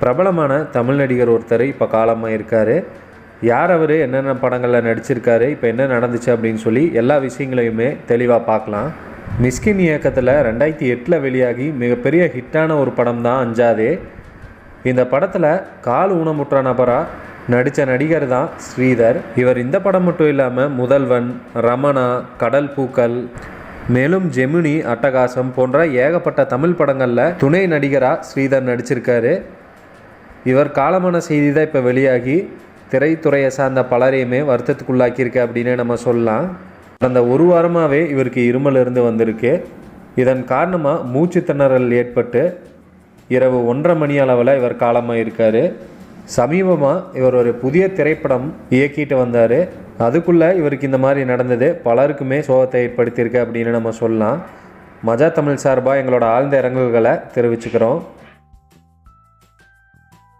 பிரபலமான தமிழ் நடிகர் ஒருத்தர் இப்போ காலமாக இருக்கார். யார் அவர்? என்னென்ன படங்களில் நடிச்சிருக்காரு? இப்போ என்ன நடந்துச்சு அப்படின்னு சொல்லி எல்லா விஷயங்களையுமே தெளிவாக பார்க்கலாம். மிஸ்கின் இயக்கத்தில் ரெண்டாயிரத்தி எட்டில் வெளியாகி மிகப்பெரிய ஹிட்டான ஒரு படம் தான் அஞ்சாதே. இந்த படத்தில் கால் ஊனமுற்ற நபராக நடித்த நடிகர் தான் ஸ்ரீதர். இவர் இந்த படம் மட்டும் இல்லாமல் முதல்வன் ரமணா கடல் பூக்கள் மேலும் ஜெமினி அட்டகாசம் போன்ற ஏகப்பட்ட தமிழ் படங்களில் துணை நடிகராக ஸ்ரீதர் நடிச்சிருக்காரு. இவர் காலமான செய்தி தான் இப்போ வெளியாகி திரைத்துறையை சார்ந்த பலரையுமே வருத்தத்துக்குள்ளாக்கியிருக்கு அப்படின்னு நம்ம சொல்லலாம். கடந்த ஒரு வாரமாகவே இவருக்கு இருமல் இருந்து வந்திருக்கு. இதன் காரணமாக மூச்சு திணறல் ஏற்பட்டு இரவு ஒன்றரை மணி அளவில் இவர் காலமாக இருக்கார் சமீபமாக இவர் ஒரு புதிய திரைப்படம் இயக்கிட்டு வந்தார். அதுக்குள்ளே இவருக்கு இந்த மாதிரி நடந்தது. பலருக்குமே சோகத்தை ஏற்படுத்தியிருக்கு அப்படின்னு நம்ம சொல்லலாம். மஜா தமிழ் சார்பாக எங்களோட ஆழ்ந்த இரங்கல்களை தெரிவிச்சுக்கிறோம்.